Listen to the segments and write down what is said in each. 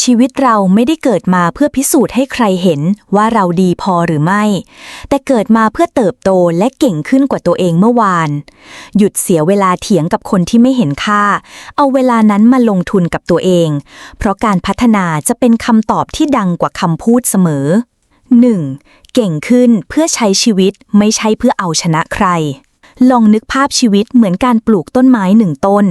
ชีวิตเราไม่ได้เกิดมาเพื่อพิสูจน์ให้ใครเห็นว่าเราดีพอหรือไม่ แต่เกิดมาเพื่อเติบโตและเก่งขึ้นกว่าตัวเองเมื่อวาน หยุดเสียเวลาเถียงกับคนที่ไม่เห็นค่า เอาเวลานั้นมาลงทุนกับตัวเอง เพราะการพัฒนาจะเป็นคำตอบที่ดังกว่าคำพูดเสมอ 1. เก่งขึ้นเพื่อใช้ชีวิตไม่ใช่เพื่อเอาชนะใคร ลองนึกภาพชีวิตเหมือนการปลูกต้นไม้หนึ่งต้น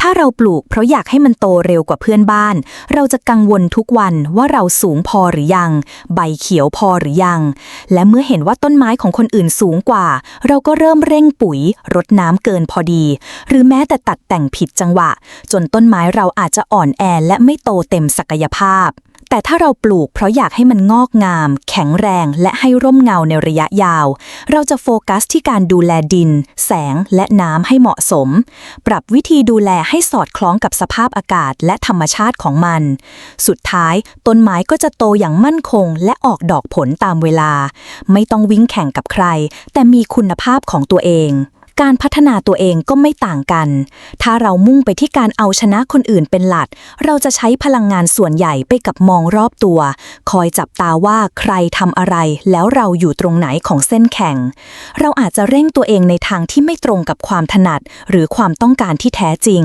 ถ้าเราปลูกเพราะอยากให้มันโตเร็วกว่าเพื่อนบ้าน เราจะกังวลทุกวันว่าเราสูงพอหรือยัง ใบเขียวพอหรือยัง และเมื่อเห็นว่าต้นไม้ของคนอื่นสูงกว่า เราก็เริ่มเร่งปุ๋ยรดน้ำเกินพอดี หรือแม้แต่ตัดแต่งผิดจังหวะ จนต้นไม้เราอาจจะอ่อนแอและไม่โตเต็มศักยภาพ แต่ถ้าเราปลูกเพราะอยากให้มันงอกงาม แข็งแรงและให้ร่มเงาในระยะยาว เราจะโฟกัสที่การดูแลดิน แสงและน้ำให้เหมาะสม ปรับวิธีดูแลให้สอดคล้องกับสภาพอากาศและธรรมชาติของมัน สุดท้ายต้นไม้ก็จะโตอย่างมั่นคง และออกดอกผลตามเวลา ไม่ต้องวิ่งแข่งกับใคร แต่มีคุณภาพของตัวเอง การพัฒนาตัวเองก็ไม่ต่างกัน ถ้าเรามุ่งไปที่การเอาชนะคนอื่นเป็นหลัก เราจะใช้พลังงานส่วนใหญ่ไปกับมองรอบตัว คอยจับตาว่าใครทำอะไร แล้วเราอยู่ตรงไหนของเส้นแข่ง เราอาจจะเร่งตัวเองในทางที่ไม่ตรงกับความถนัด หรือความต้องการที่แท้จริง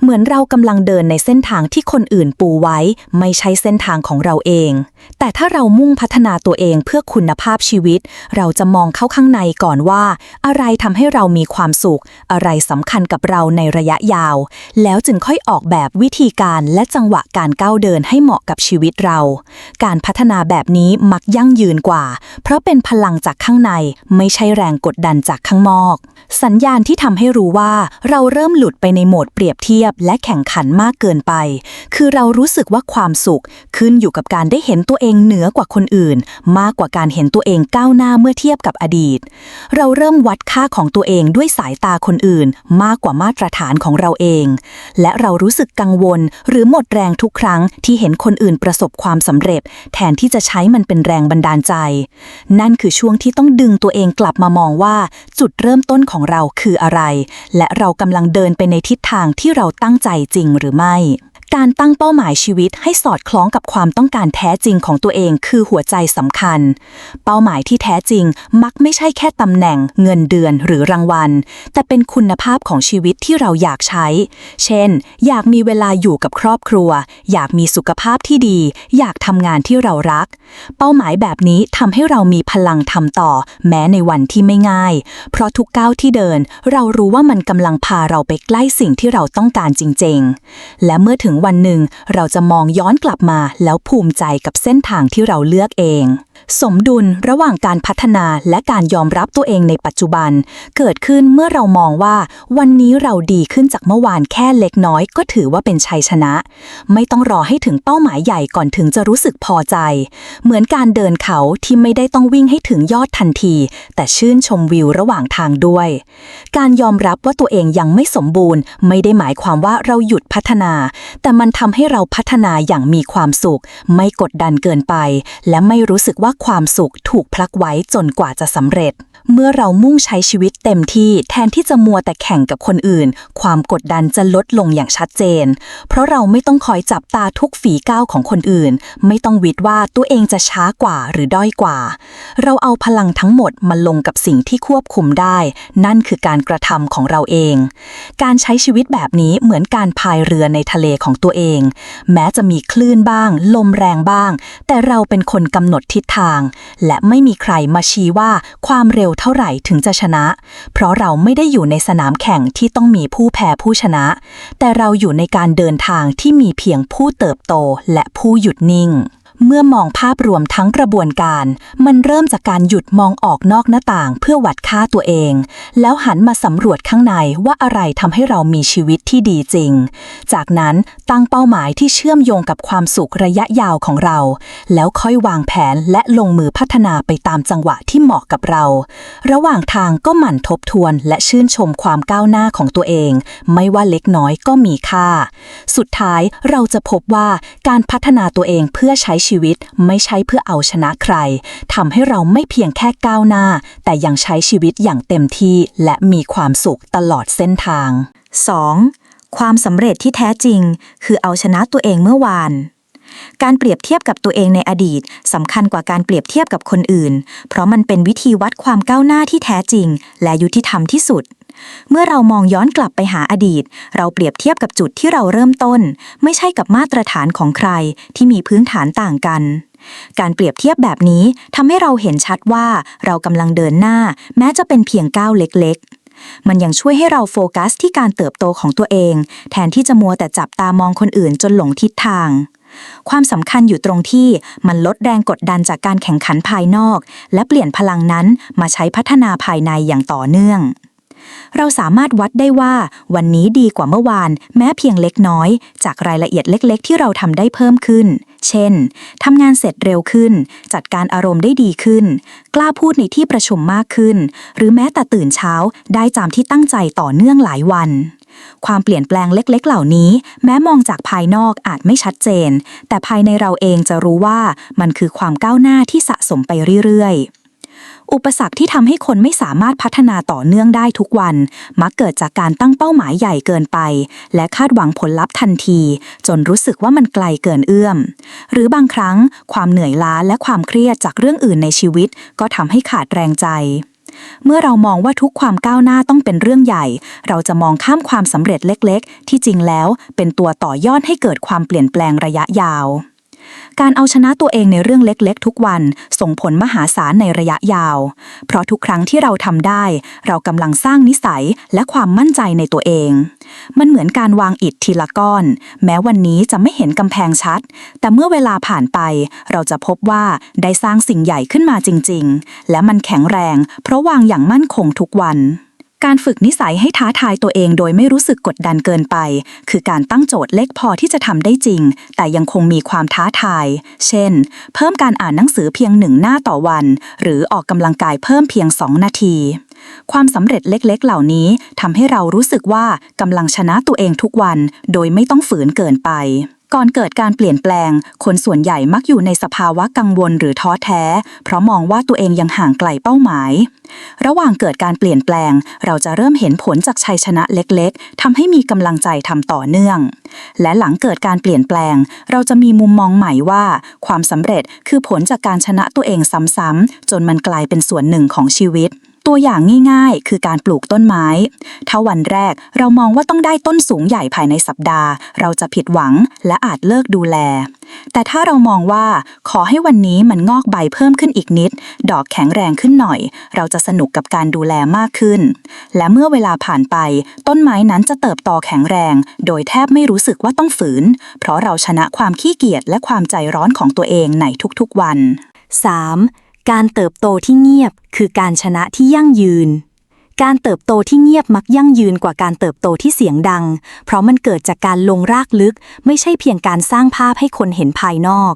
เหมือนเรากำลังเดินในเส้นทางที่คนอื่นปูไว้ ไม่ใช่เส้นทางของเราเอง แต่ถ้าเรามุ่งพัฒนาตัวเองเพื่อคุณภาพชีวิต เราจะมองเข้าข้างในก่อนว่า อะไรทำให้เรามีความสุข อะไรสำคัญกับเราในระยะยาว แล้วจึงค่อยออกแบบวิธีการและจังหวะการก้าวเดินให้เหมาะกับชีวิตเรา การพัฒนาแบบนี้มักยั่งยืนกว่า เพราะเป็นพลังจากข้างในไม่ใช่แรงกดดันจากข้างนอก สัญญาณที่ทำให้รู้ว่า เราเริ่มหลุดไปในโหมดเปรียบเทียบและแข่งขันมากเกินไป คือเรารู้สึกว่าความสุขขึ้นอยู่กับการได้เห็นตัววเองเหนือกว่าคนอื่น มากกว่าการเห็นตัวเองก้าวหน้าเมื่อเทียบกับอดีต เราเริ่มวัดค่าของตัวเองด้วยสายตาคนอื่น มากกว่ามาตรฐานของเราเอง และเรารู้สึกกังวล หรือหมดแรงทุกครั้งที่เห็นคนอื่นประสบความสำเร็จ แทนที่จะใช้มันเป็นแรงบันดาลใจ นั่นคือช่วงที่ต้องดึงตัวเองกลับมามองว่าจุดเริ่มต้นของเราคืออะไร และเรากำลังเดินไปในทิศทางที่เราตั้งใจจริงหรือไม่ การตั้งเป้าหมายชีวิตให้สอดคล้องกับความต้องการแท้จริงของตัวเองคือหัวใจสำคัญ เป้าหมายที่แท้จริงมักไม่ใช่แค่ตำแหน่ง เงินเดือนหรือรางวัล แต่เป็นคุณภาพของชีวิตที่เราอยากใช้ เช่น อยากมีเวลาอยู่กับครอบครัว อยากมีสุขภาพที่ดี อยากทำงานที่เรารัก เป้าหมายแบบนี้ทำให้เรามีพลังทำต่อ แม้ในวันที่ไม่ง่าย เพราะทุกก้าวที่เดิน เรารู้ว่ามันกำลังพาเราไปใกล้สิ่งที่เราต้องการจริง ๆ และเมื่อถึงวันหนึ่ง เราจะมองย้อนกลับมาแล้วภูมิใจกับเส้นทางที่เราเลือกเอง สมดุลระหว่างการพัฒนาและการยอมรับตัวเองในปัจจุบัน เกิดขึ้นเมื่อเรามองว่า วันนี้เราดีขึ้นจากเมื่อวานแค่เล็กน้อยก็ถือว่าเป็นชัยชนะ ไม่ต้องรอให้ถึงเป้าหมายใหญ่ก่อนถึงจะรู้สึกพอใจ เหมือนการเดินเขาที่ไม่ได้ต้องวิ่งให้ถึงยอดทันที แต่ชื่นชมวิวระหว่างทางด้วย การยอมรับว่าตัวเองยังไม่สมบูรณ์ ไม่ได้หมายความว่าเราหยุดพัฒนา แต่มันทำให้เราพัฒนาอย่างมีความสุข ไม่กดดันเกินไป และไม่รู้สึกว่าความสุขถูกพลักไว้จนกว่าจะสำเร็จ เมื่อเรามุ่งใช้ชีวิตเต็มที่แทนที่จะมัวแต่แข่งกับคนอื่น ความกดดันจะลดลงอย่างชัดเจน เพราะเราไม่ต้องคอยจับตาทุกฝีก้าวของคนอื่น ไม่ต้องวิดว่าตัวเองจะช้ากว่าหรือด้อยกว่า เราเอาพลังทั้งหมดมาลงกับสิ่งที่ควบคุมได้ นั่นคือการกระทำของเราเอง การใช้ชีวิตแบบนี้เหมือนการพายเรือในทะเลของตัวเอง แม้จะมีคลื่นบ้าง ลมแรงบ้าง แต่เราเป็นคนกำหนดทิศทาง และไม่มีใครมาชี้ว่าความเร็วเท่าไหร่ถึงจะชนะ เพราะเราไม่ได้อยู่ในสนามแข่งที่ต้องมีผู้แพ้ผู้ชนะ แต่เราอยู่ในการเดินทางที่มีเพียงผู้เติบโตและผู้หยุดนิ่ง เมื่อมองภาพรวมทั้งกระบวนการ มันเริ่มจากการหยุดมองออกนอกหน้าต่างเพื่อวัดค่าตัวเอง แล้วหันมาสำรวจข้างในว่าอะไรทำให้เรามีชีวิตที่ดีจริง จากนั้นตั้งเป้าหมายที่เชื่อมโยงกับความสุขระยะยาวของเรา แล้วค่อยวางแผนและลงมือพัฒนาไปตามจังหวะที่เหมาะกับเรา ระหว่างทางก็หมั่นทบทวนและชื่นชมความก้าวหน้าของตัวเอง ไม่ว่าเล็กน้อยก็มีค่า สุดท้ายเราจะพบว่าการพัฒนาตัวเองเพื่อใช้ชีวิตไม่ใช่เพื่อเอาชนะใครทำให้เราไม่เพียงแค่ก้าวหน้า แต่ยังใช้ชีวิตอย่างเต็มที่และมีความสุขตลอดเส้นทาง 2. ความสำเร็จที่แท้จริง คือเอาชนะตัวเองเมื่อวานการเปรียบเทียบกับตัวเองในอดีตสำคัญกว่าการเปรียบเทียบกับคนอื่น เพราะมันเป็นวิธีวัดความก้าวหน้าที่แท้จริง และยุติธรรมที่สุด เมื่อเรามองย้อนกลับไปหาอดีต เราเปรียบเทียบกับจุดที่เราเริ่มต้น ไม่ใช่กับมาตรฐานของใครที่มีพื้นฐานต่างกัน การเปรียบเทียบแบบนี้ทำให้เราเห็นชัดว่าเรากำลังเดินหน้า แม้จะเป็นเพียงก้าวเล็ก ๆมันยังช่วยให้เราโฟกัสที่การเติบโตของตัวเอง แทนที่จะมัวแต่จับตามองคนอื่นจนหลงทิศทาง ความสำคัญอยู่ตรงที่มันลดแรงกดดันจากการแข่งขันภายนอก และเปลี่ยนพลังนั้นมาใช้พัฒนาภายในอย่างต่อเนื่อง เราสามารถวัดได้ว่าวันนี้ดีกว่าเมื่อวาน แม้เพียงเล็กน้อย จากรายละเอียดเล็กๆ ที่เราทำได้เพิ่มขึ้น เช่น ทำงานเสร็จเร็วขึ้น จัดการอารมณ์ได้ดีขึ้น กล้าพูดในที่ประชุมมากขึ้น หรือแม้แต่ตื่นเช้าได้จามที่ตั้งใจต่อเนื่องหลายวันความเปลี่ยนแปลงเล็กๆ เหล่านี้ แม้มองจากภายนอกอาจไม่ชัดเจน แต่ภายในเราเองจะรู้ว่ามันคือความก้าวหน้าที่สะสมไปเรื่อยๆ อุปสรรคที่ทำให้คนไม่สามารถพัฒนาต่อเนื่องได้ทุกวัน มักเกิดจากการตั้งเป้าหมายใหญ่เกินไป และคาดหวังผลลัพธ์ทันที จนรู้สึกว่ามันไกลเกินเอื้อม หรือบางครั้ง ความเหนื่อยล้าและความเครียดจากเรื่องอื่นในชีวิต ก็ทำให้ขาดแรงใจเมื่อเรามองว่าทุกความก้าวหน้าต้องเป็นเรื่องใหญ่ เราจะมองข้ามความสำเร็จเล็ก ๆ ที่จริงแล้วเป็นตัวต่อยอดให้เกิดความเปลี่ยนแปลงระยะยาว การเอาชนะตัวเองในเรื่องเล็กๆ ทุกวันส่งผลมหาศาลในระยะยาว เพราะทุกครั้งที่เราทำได้ เรากำลังสร้างนิสัยและความมั่นใจในตัวเอง มันเหมือนการวางอิฐทีละก้อน แม้วันนี้จะไม่เห็นกำแพงชัด แต่เมื่อเวลาผ่านไป เราจะพบว่าได้สร้างสิ่งใหญ่ขึ้นมาจริง ๆ และมันแข็งแรง เพราะวางอย่างมั่นคงทุกวัน การฝึกนิสัยให้ท้าทายตัวเองโดยไม่รู้สึกกดดันเกินไป คือการตั้งโจทย์เล็กพอที่จะทำได้จริง แต่ยังคงมีความท้าทาย เช่น เพิ่มการอ่านหนังสือเพียงหนึ่งหน้าต่อวัน หรือออกกำลังกายเพิ่มเพียง 2 นาที ความสำเร็จเล็กๆ เหล่านี้ทำให้เรารู้สึกว่ากำลังชนะตัวเองทุกวัน โดยไม่ต้องฝืนเกินไป ก่อนเกิดการเปลี่ยนแปลง คนส่วนใหญ่มักอยู่ในสภาวะกังวลหรือท้อแท้ เพราะมองว่าตัวเองยังห่างไกลเป้าหมาย ระหว่างเกิดการเปลี่ยนแปลง เราจะเริ่มเห็นผลจากชัยชนะเล็กๆทำให้มีกำลังใจทำต่อเนื่อง และหลังเกิดการเปลี่ยนแปลง เราจะมีมุมมองใหม่ว่า ความสำเร็จคือผลจากการชนะตัวเองซ้ำๆจนมันกลายเป็นส่วนหนึ่งของชีวิต ตัวอย่างง่ายๆ คือการปลูกต้นไม้ ถ้าวันแรกเรามองว่าต้องได้ต้นสูงใหญ่ภายในสัปดาห์ เราจะผิดหวังและอาจเลิกดูแล แต่ถ้าเรามองว่าขอให้วันนี้มันงอกใบเพิ่มขึ้นอีกนิด ดอกแข็งแรงขึ้นหน่อย เราจะสนุกกับการดูแลมากขึ้น และเมื่อเวลาผ่านไป ต้นไม้นั้นจะเติบโตแข็งแรง โดยแทบไม่รู้สึกว่าต้องฝืน เพราะเราชนะความขี้เกียจและความใจร้อนของตัวเองในทุกๆวัน 3. การเติบโตที่เงียบคือการชนะที่ยั่งยืน การเติบโตที่เงียบมักยั่งยืนกว่าการเติบโตที่เสียงดัง เพราะมันเกิดจากการลงรากลึก ไม่ใช่เพียงการสร้างภาพให้คนเห็นภายนอก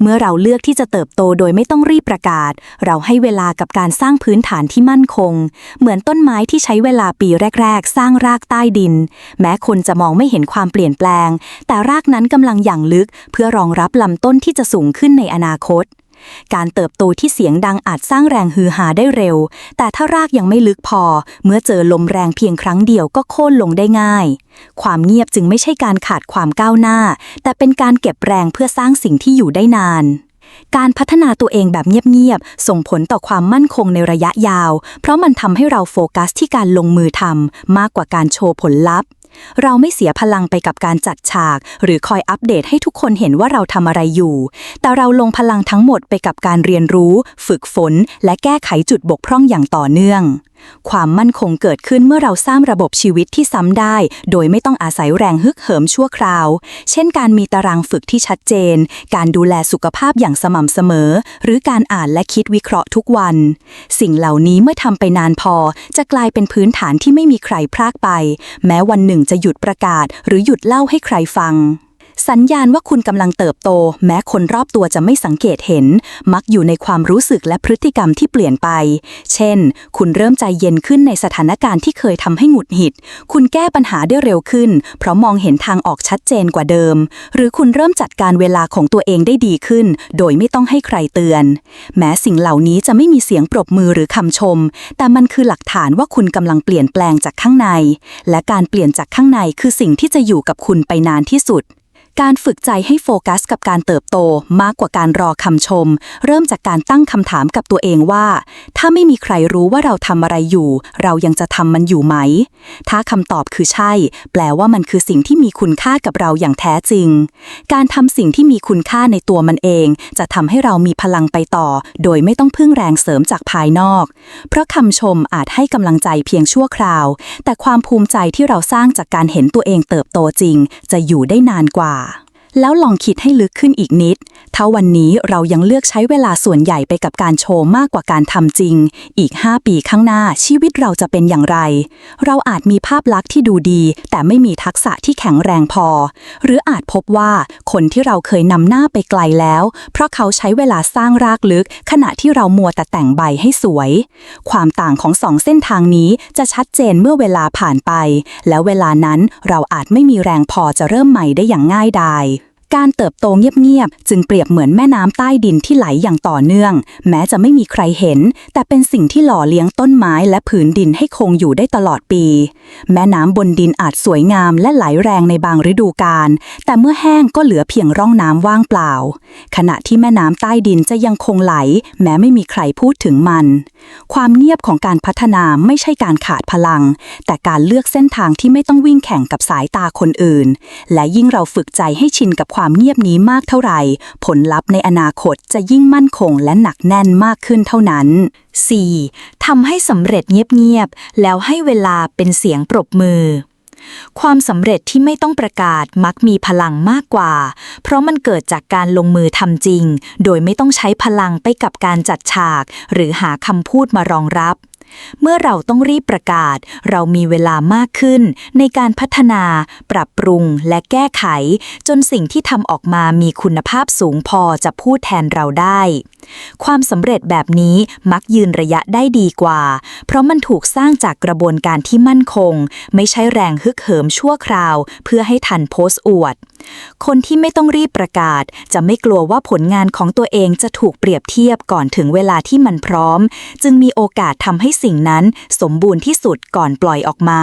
เมื่อเราเลือกที่จะเติบโตโดยไม่ต้องรีบประกาศ เราให้เวลากับการสร้างพื้นฐานที่มั่นคง เหมือนต้นไม้ที่ใช้เวลาปีแรก ๆ สร้างรากใต้ดิน แม้คนจะมองไม่เห็นความเปลี่ยนแปลง แต่รากนั้นกำลังอย่างลึก เพื่อรองรับลำต้นที่จะสูงขึ้นในอนาคต การเติบโตที่เสียงดังอาจสร้างแรงฮือฮาได้เร็ว แต่ถ้ารากยังไม่ลึกพอ เมื่อเจอลมแรงเพียงครั้งเดียวก็โค่นลงได้ง่าย ความเงียบจึงไม่ใช่การขาดความก้าวหน้า แต่เป็นการเก็บแรงเพื่อสร้างสิ่งที่อยู่ได้นานการพัฒนาตัวเองแบบเงียบๆ ส่งผลต่อความมั่นคงในระยะยาว เพราะมันทำให้เราโฟกัสที่การลงมือทำมากกว่าการโชว์ผลลัพธ์ เราไม่เสียพลังไปกับการจัดฉาก หรือคอยอัปเดตให้ทุกคนเห็นว่าเราทำอะไรอยู่ แต่เราลงพลังทั้งหมดไปกับการเรียนรู้ ฝึกฝน และแก้ไขจุดบกพร่องอย่างต่อเนื่อง ความมั่นคงเกิดขึ้นเมื่อเราสร้างระบบชีวิตที่ซ้ำได้ โดยไม่ต้องอาศัยแรงฮึกเหิมชั่วคราว เช่นการมีตารางฝึกที่ชัดเจน การดูแลสุขภาพอย่างสม่ำเสมอ หรือการอ่านและคิดวิเคราะห์ทุกวัน สิ่งเหล่านี้เมื่อทำไปนานพอ จะกลายเป็นพื้นฐานที่ไม่มีใครพรากไป แม้วันหนึ่งจะหยุดประกาศ หรือหยุดเล่าให้ใครฟัง สัญญาณว่าคุณกำลังเติบโต แม้คนรอบตัวจะไม่สังเกตเห็น มักอยู่ในความรู้สึกและพฤติกรรมที่เปลี่ยนไป เช่น คุณเริ่มใจเย็นขึ้นในสถานการณ์ที่เคยทำให้หงุดหงิด คุณแก้ปัญหาได้เร็วขึ้น เพราะมองเห็นทางออกชัดเจนกว่าเดิม หรือคุณเริ่มจัดการเวลาของตัวเองได้ดีขึ้น โดยไม่ต้องให้ใครเตือน แม้สิ่งเหล่านี้จะไม่มีเสียงปรบมือหรือคำชม แต่มันคือหลักฐานว่าคุณกำลังเปลี่ยนแปลงจากข้างใน และการเปลี่ยนจากข้างในคือสิ่งที่จะอยู่กับคุณไปนานที่สุด การฝึกใจให้โฟกัสกับการเติบโตมากกว่าการรอคำชม เริ่มจากการตั้งคำถามกับตัวเองว่า ถ้าไม่มีใครรู้ว่าเราทำอะไรอยู่ เรายังจะทำมันอยู่ไหม ถ้าคำตอบคือใช่ แปลว่ามันคือสิ่งที่มีคุณค่ากับเราอย่างแท้จริง การทำสิ่งที่มีคุณค่าในตัวมันเอง จะทำให้เรามีพลังไปต่อ โดยไม่ต้องพึ่งแรงเสริมจากภายนอก เพราะคำชมอาจให้กำลังใจเพียงชั่วคราว แต่ความภูมิใจที่เราสร้างจากการเห็นตัวเองเติบโตจริง จะอยู่ได้นานกว่า แล้วลองคิดให้ลึกขึ้นอีกนิด ถ้าวันนี้เรายังเลือกใช้เวลาส่วนใหญ่ไปกับการโชว์มากกว่าการทำจริง อีก 5 ปีข้างหน้าชีวิตเราจะเป็นอย่างไร เราอาจมีภาพลักษณ์ที่ดูดี แต่ไม่มีทักษะที่แข็งแรงพอ หรืออาจพบว่าคนที่เราเคยนำหน้าไปไกลแล้ว เพราะเขาใช้เวลาสร้างรากลึก ขณะที่เรามัวแต่แต่งใบให้สวย ความต่างของสองเส้นทางนี้จะชัดเจนเมื่อเวลาผ่านไป แล้วเวลานั้นเราอาจไม่มีแรงพอจะเริ่มใหม่ได้อย่างง่ายดาย การเติบโตเงียบๆจึงเปรียบเหมือนแม่น้ำใต้ดินที่ไหลอย่างต่อเนื่อง แม้จะไม่มีใครเห็น แต่เป็นสิ่งที่หล่อเลี้ยงต้นไม้และผืนดินให้คงอยู่ได้ตลอดปี แม่น้ำบนดินอาจสวยงามและไหลแรงในบางฤดูกาลแต่เมื่อแห้งก็เหลือเพียงร่องน้ำว่างเปล่า ขณะที่แม่น้ำใต้ดินจะยังคงไหล แม้ไม่มีใครพูดถึงมัน ความเงียบของการพัฒนาไม่ใช่การขาดพลัง แต่การเลือกเส้นทางที่ไม่ต้องวิ่งแข่งกับสายตาคนอื่น และยิ่งเราฝึกใจให้ชินกับความความเงียบนี้มากเท่าไหร่ ผลลัพธ์ในอนาคตจะยิ่งมั่นคงและหนักแน่นมากขึ้นเท่านั้น 4. ทำให้สำเร็จเงียบๆ แล้วให้เวลาเป็นเสียงปรบมือ ความสำเร็จที่ไม่ต้องประกาศมักมีพลังมากกว่า เพราะมันเกิดจากการลงมือทำจริง โดยไม่ต้องใช้พลังไปกับการจัดฉาก หรือหาคำพูดมารองรับ เมื่อเราต้องรีบประกาศ เรามีเวลามากขึ้น ในการพัฒนา ปรับปรุง และแก้ไข จนสิ่งที่ทำออกมามีคุณภาพสูงพอจะพูดแทนเราได้ ความสำเร็จแบบนี้มักยืนระยะได้ดีกว่า เพราะมันถูกสร้างจากกระบวนการที่มั่นคง ไม่ใช่แรงฮึกเหิมชั่วคราว เพื่อให้ทันโพสต์อวด คนที่ไม่ต้องรีบประกาศ จะไม่กลัวว่าผลงานของตัวเองจะถูกเปรียบเทียบก่อนถึงเวลาที่มันพร้อม จึงมีโอกาสทำให้สิ่งนั้นสมบูรณ์ที่สุดก่อนปล่อยออกมา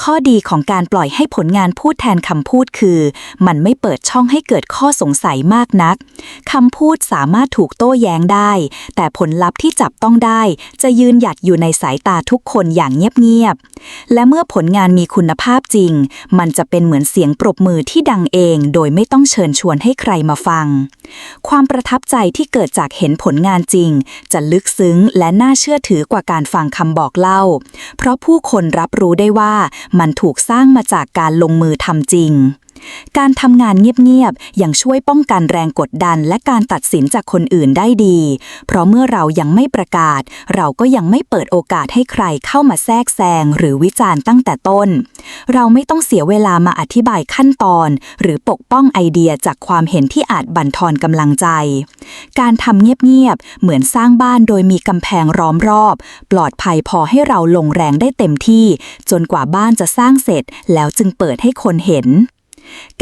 ข้อดีของการปล่อยให้ผลงานพูดแทนคำพูดคือ มันไม่เปิดช่องให้เกิดข้อสงสัยมากนักคำพูดสามารถถูกโต้แย้งได้ แต่ผลลัพธ์ที่จับต้องได้ จะยืนหยัดอยู่ในสายตาทุกคนอย่างเงียบๆและเมื่อผลงานมีคุณภาพจริง มันจะเป็นเหมือนเสียงปรบมือที่ดังเอง โดยไม่ต้องเชิญชวนให้ใครมาฟัง ความประทับใจที่เกิดจากเห็นผลงานจริง จะลึกซึ้งและน่าเชื่อถือกว่าการฟังคำบอกเล่า เพราะผู้คนรับรู้ได้ว่ามันถูกสร้างมาจากการลงมือทำจริง การทำงานเงียบๆยังช่วยป้องกันแรงกดดันและการตัดสินจากคนอื่นได้ดี เพราะเมื่อเรายังไม่ประกาศ เราก็ยังไม่เปิดโอกาสให้ใครเข้ามาแทรกแซงหรือวิจารณ์ตั้งแต่ต้น เราไม่ต้องเสียเวลามาอธิบายขั้นตอน หรือปกป้องไอเดียจากความเห็นที่อาจบั่นทอนกำลังใจ การทำเงียบๆเหมือนสร้างบ้านโดยมีกำแพงล้อมรอบ ปลอดภัยพอให้เราลงแรงได้เต็มที่ จนกว่าบ้านจะสร้างเสร็จแล้วจึงเปิดให้คนเห็น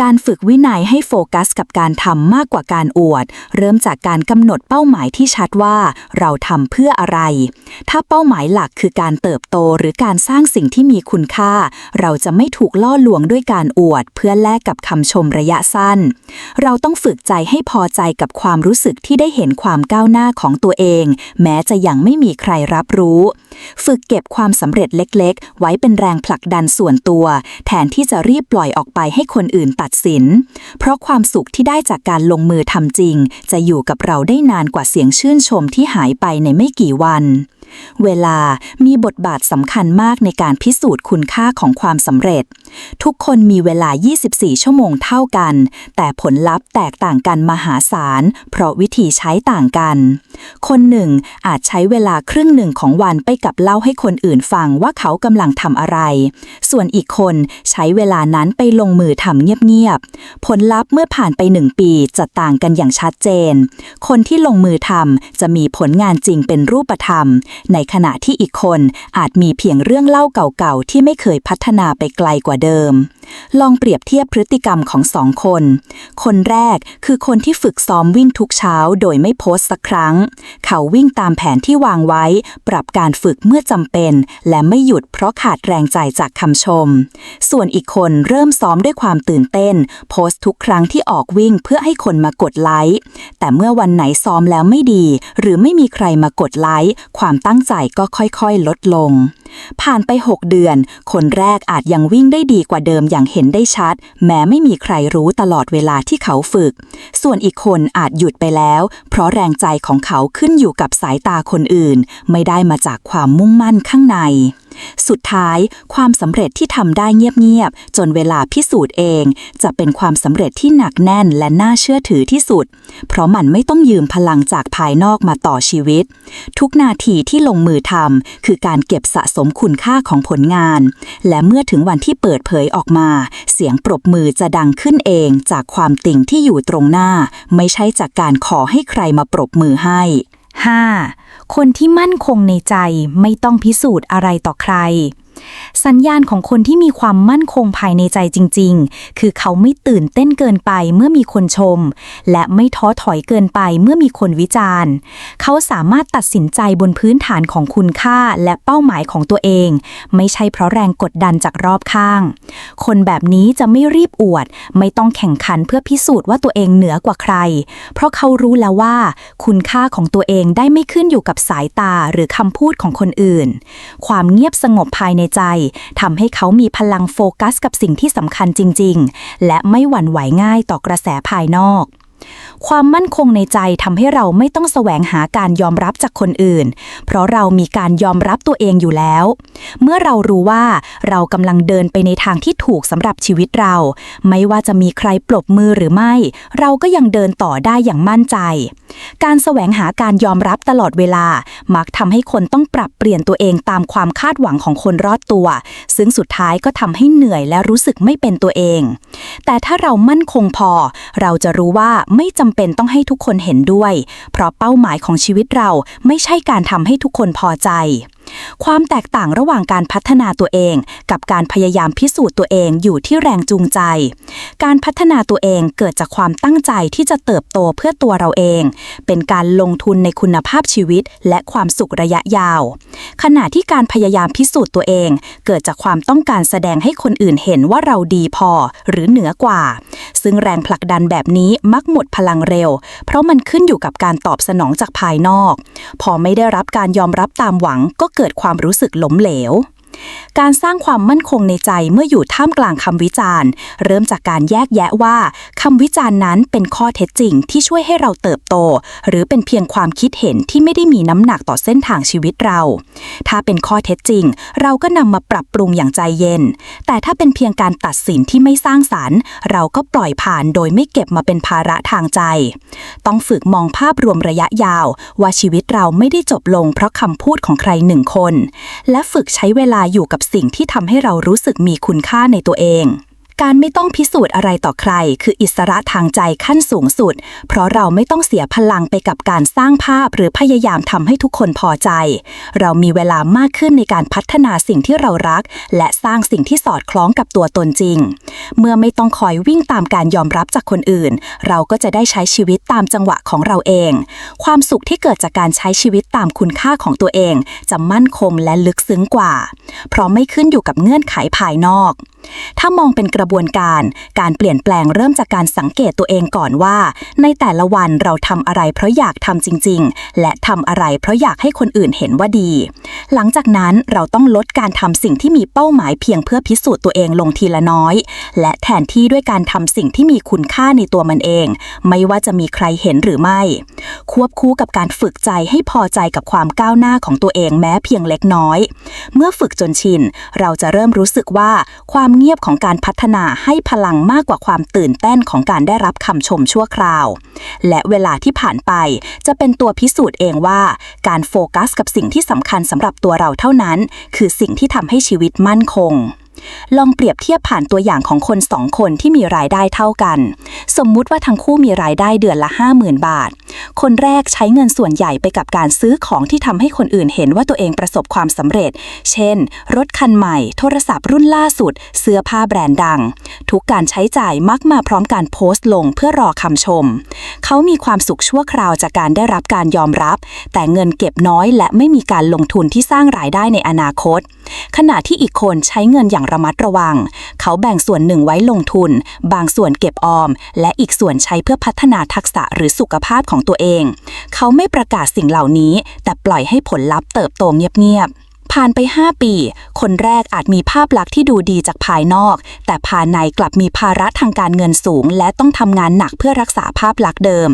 การฝึกวินัยให้โฟกัสกับการทำมากกว่าการอวด เริ่มจากการกำหนดเป้าหมายที่ชัดว่าเราทำเพื่ออะไร ถ้าเป้าหมายหลักคือการเติบโตหรือการสร้างสิ่งที่มีคุณค่า เราจะไม่ถูกล่อลวงด้วยการอวด เพื่อแลกกับคำชมระยะสั้น เราต้องฝึกใจให้พอใจกับความรู้สึกที่ได้เห็นความก้าวหน้าของตัวเอง แม้จะยังไม่มีใครรับรู้ ฝึกเก็บความสำเร็จเล็กๆ ไว้เป็นแรงผลักดันส่วนตัว แทนที่จะรีบปล่อยออกไปให้คนอื่นตัดสิน เพราะความสุขที่ได้จากการลงมือทำจริง จะอยู่กับเราได้นานกว่าเสียงชื่นชมที่หายไปในไม่กี่วัน เวลามีบทบาทสำคัญมากในการพิสูจน์คุณค่าของความสำเร็จ ทุกคนมีเวลา 24 ชั่วโมงเท่ากัน แต่ผลลัพธ์แตกต่างกันมหาศาล เพราะวิธีใช้ต่างกัน คนหนึ่งอาจใช้เวลาครึ่งหนึ่งของวันไปกับเล่าให้คนอื่นฟังว่าเขากำลังทำอะไร ส่วนอีกคนใช้เวลานั้นไปลงมือทำเงียบๆ ผลลัพธ์เมื่อผ่านไปหนึ่งปีจะต่างกันอย่างชัดเจน คนที่ลงมือทำจะมีผลงานจริงเป็นรูปธรรมในขณะที่อีกคนอาจมีเพียงเรื่องเล่าเก่าๆ ที่ไม่เคยพัฒนาไปไกลกว่าเดิม ลองเปรียบเทียบพฤติกรรมของสองคน คนแรกคือคนที่ฝึกซ้อมวิ่งทุกเช้าโดยไม่โพสต์สักครั้ง เขาวิ่งตามแผนที่วางไว้ ปรับการฝึกเมื่อจำเป็น และไม่หยุดเพราะขาดแรงใจจากคำชม ส่วนอีกคนเริ่มซ้อมด้วยความตื่นเต้น โพสต์ทุกครั้งที่ออกวิ่งเพื่อให้คนมากดไลค์แต่เมื่อวันไหนซ้อมแล้วไม่ดี หรือไม่มีใครมากดไลค์ความตั้งใจก็ค่อยๆ ลดลงผ่านไป 6 เดือน คนแรกอาจยังวิ่งได้ดีกว่าเดิมอย่างเห็นได้ชัด แม้ไม่มีใครรู้ตลอดเวลาที่เขาฝึก ส่วนอีกคนอาจหยุดไปแล้ว เพราะแรงใจของเขาขึ้นอยู่กับสายตาคนอื่น ไม่ได้มาจากความมุ่งมั่นข้างใน สุดท้าย ความสำเร็จที่ทำได้เงียบๆจนเวลาพิสูจน์เอง จะเป็นความสำเร็จที่หนักแน่นและน่าเชื่อถือที่สุด เพราะมันไม่ต้องยืมพลังจากภายนอกมาต่อชีวิต ทุกนาทีที่ลงมือทำคือการเก็บสะสมคุณค่าของผลงาน และเมื่อถึงวันที่เปิดเผยออกมา เสียงปรบมือจะดังขึ้นเองจากความติ่งที่อยู่ตรงหน้า ไม่ใช่จากการขอให้ใครมาปรบมือให้ 5. คนที่มั่นคงในใจไม่ต้องพิสูจน์อะไรต่อใคร สัญญาณของคนที่มีความมั่นคงภายในใจจริง ๆ คือเขาไม่ตื่นเต้นเกินไปเมื่อมีคนชม และไม่ท้อถอยเกินไปเมื่อมีคนวิจารณ์ เขาสามารถตัดสินใจบนพื้นฐานของคุณค่าและเป้าหมายของตัวเอง ไม่ใช่เพราะแรงกดดันจากรอบข้าง คนแบบนี้จะไม่รีบอวด ไม่ต้องแข่งขันเพื่อพิสูจน์ว่าตัวเองเหนือกว่าใคร เพราะเขารู้แล้วว่า คุณค่าของตัวเองได้ไม่ขึ้นอยู่กับสายตาหรือคำพูดของคนอื่น ความเงียบสงบภายในใจทำให้เขามีพลังโฟกัสกับสิ่งที่สำคัญจริง ๆ และไม่หวั่นไหวง่ายต่อกระแสภายนอก ความมั่นคงในใจทำให้เราไม่ต้องแสวงหาการยอมรับจากคนอื่น เพราะเรามีการยอมรับตัวเองอยู่แล้ว เมื่อเรารู้ว่าเรากำลังเดินไปในทางที่ถูกสำหรับชีวิตเรา ไม่ว่าจะมีใครปรบมือหรือไม่ เราก็ยังเดินต่อได้อย่างมั่นใจ การแสวงหาการยอมรับตลอดเวลา มักทำให้คนต้องปรับเปลี่ยนตัวเองตามความคาดหวังของคนรอดตัว ซึ่งสุดท้ายก็ทำให้เหนื่อยและรู้สึกไม่เป็นตัวเอง แต่ถ้าเรามั่นคงพอ เราจะรู้ว่าไม่จำเป็นต้องให้ทุกคนเห็นด้วย เพราะเป้าหมายของชีวิตเราไม่ใช่การทำให้ทุกคนพอใจ ความแตกต่างระหว่างการพัฒนาตัวเอง กับการพยายามพิสูจน์ตัวเองอยู่ที่แรงจูงใจ การพัฒนาตัวเองเกิดจากความตั้งใจที่จะเติบโตเพื่อตัวเราเอง เป็นการลงทุนในคุณภาพชีวิต และความสุขระยะยาว ขณะที่การพยายามพิสูจน์ตัวเอง เกิดจากความต้องการแสดงให้คนอื่นเห็นว่าเราดีพอ หรือเหนือกว่า ซึ่งแรงผลักดันแบบนี้มักหมดพลังเร็ว เพราะมันขึ้นอยู่กับการตอบสนองจากภายนอก พอไม่ได้รับการยอมรับตามหวังก็เกิดความรู้สึกล้มเหลว การสร้างความมั่นคงในใจเมื่ออยู่ท่ามกลางคำวิจารณ์ เริ่มจากการแยกแยะว่าคำวิจารณ์นั้นเป็นข้อเท็จจริงที่ช่วยให้เราเติบโต หรือเป็นเพียงความคิดเห็นที่ไม่ได้มีน้ำหนักต่อเส้นทางชีวิตเรา ถ้าเป็นข้อเท็จจริง เราก็นำมาปรับปรุงอย่างใจเย็น แต่ถ้าเป็นเพียงการตัดสินที่ไม่สร้างสารรค์ เราก็ปล่อยผ่านโดยไม่เก็บมาเป็นภาระทางใจ ต้องฝึกมองภาพรวมระยะยาว ว่าชีวิตเราไม่ได้จบลงเพราะคำพูดของใครหนึ่งคน และฝึกใช้เวลาอยู่กับสิ่งที่ทำให้เรารู้สึกมีคุณค่าในตัวเอง การไม่ต้องพิสูจน์อะไรต่อใคร คืออิสระทางใจขั้นสูงสุด เพราะเราไม่ต้องเสียพลังไปกับการสร้างภาพ หรือพยายามทำให้ทุกคนพอใจ เรามีเวลามากขึ้นในการพัฒนาสิ่งที่เรารัก และสร้างสิ่งที่สอดคล้องกับตัวตนจริง เมื่อไม่ต้องคอยวิ่งตามการยอมรับจากคนอื่น เราก็จะได้ใช้ชีวิตตามจังหวะของเราเอง ความสุขที่เกิดจากการใช้ชีวิตตามคุณค่าของตัวเอง จะมั่นคงและลึกซึ้งกว่า เพราะไม่ขึ้นอยู่กับเงื่อนไขภายนอก ถ้ามองเป็นกระบวนการ การเปลี่ยนแปลงเริ่มจากการสังเกตตัวเองก่อนว่า ในแต่ละวันเราทำอะไรเพราะอยากทำจริง ๆ และทำอะไรเพราะอยากให้คนอื่นเห็นว่าดี หลังจากนั้นเราต้องลดการทำสิ่งที่มีเป้าหมายเพียงเพื่อพิสูจน์ตัวเองลงทีละน้อย และแทนที่ด้วยการทำสิ่งที่มีคุณค่าในตัวมันเอง ไม่ว่าจะมีใครเห็นหรือไม่ ควบคู่กับการฝึกใจให้พอใจกับความก้าวหน้าของตัวเองแม้เพียงเล็กน้อย เมื่อฝึกจนชิน เราจะเริ่มรู้สึกว่าความเงียบของการพัฒนาให้พลังมากกว่าความตื่นเต้นของการได้รับคำชมชั่วคราว และเวลาที่ผ่านไปจะเป็นตัวพิสูจน์เองว่า การโฟกัสกับสิ่งที่สำคัญสำหรับตัวเราเท่านั้น คือสิ่งที่ทำให้ชีวิตมั่นคง ลองเปรียบเทียบผ่านตัวอย่างของคนสองคนที่มีรายได้เท่ากัน สมมุติว่าทั้งคู่มีรายได้เดือนละ 50,000 บาท คนแรกใช้เงินส่วนใหญ่ไปกับการซื้อของที่ทำให้คนอื่นเห็นว่าตัวเองประสบความสำเร็จ เช่น รถคันใหม่ โทรศัพท์รุ่นล่าสุด เสื้อผ้าแบรนด์ดัง ทุกการใช้จ่ายมักมาพร้อมการโพสต์ลงเพื่อรอคำชม เขามีความสุขชั่วคราวจากการได้รับการยอมรับ แต่เงินเก็บน้อย และไม่มีการลงทุนที่สร้างรายได้ในอนาคต ขณะที่อีกคนใช้เงินอย่างระมัดระวัง เขาแบ่งส่วนหนึ่งไว้ลงทุน บางส่วนเก็บออม และอีกส่วนใช้เพื่อพัฒนาทักษะหรือสุขภาพของตัวเอง เขาไม่ประกาศสิ่งเหล่านี้ แต่ปล่อยให้ผลลัพธ์เติบโตเงียบๆ ผ่านไป 5 ปี คนแรกอาจมีภาพลักษณ์ที่ดูดีจากภายนอก แต่ภายในกลับมีภาระทางการเงินสูง และต้องทำงานหนักเพื่อรักษาภาพลักษณ์เดิม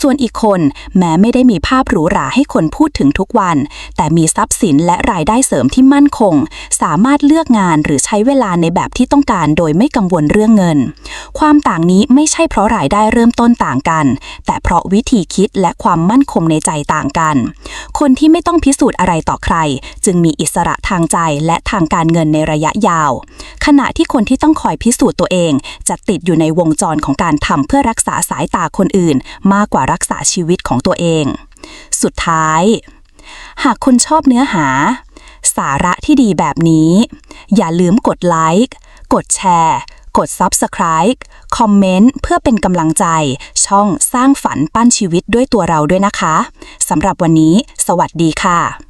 ส่วนอีกคนแม้ไม่ได้มีภาพหรูหราให้คนพูดถึงทุกวัน แต่มีทรัพย์สินและรายได้เสริมที่มั่นคง สามารถเลือกงานหรือใช้เวลาในแบบที่ต้องการโดยไม่กังวลเรื่องเงิน ความต่างนี้ไม่ใช่เพราะรายได้เริ่มต้นต่างกัน แต่เพราะวิธีคิดและความมั่นคงในใจต่างกัน คนที่ไม่ต้องพิสูจน์อะไรต่อใคร จึงมีอิสระทางใจและทางการเงินในระยะยาว ขณะที่คนที่ต้องคอยพิสูจน์ตัวเอง จะติดอยู่ในวงจรของการทำเพื่อรักษาสายตาคนอื่น มากกว่ารักษาชีวิตของตัวเอง สุดท้าย หากคุณชอบเนื้อหา สาระที่ดีแบบนี้ อย่าลืมกดไลค์กดแชร์กด Subscribe คอมเมนต์เพื่อเป็นกำลังใจ ช่องสร้างฝันปั้นชีวิตด้วยตัวเราด้วยนะคะ สำหรับวันนี้ สวัสดีค่ะ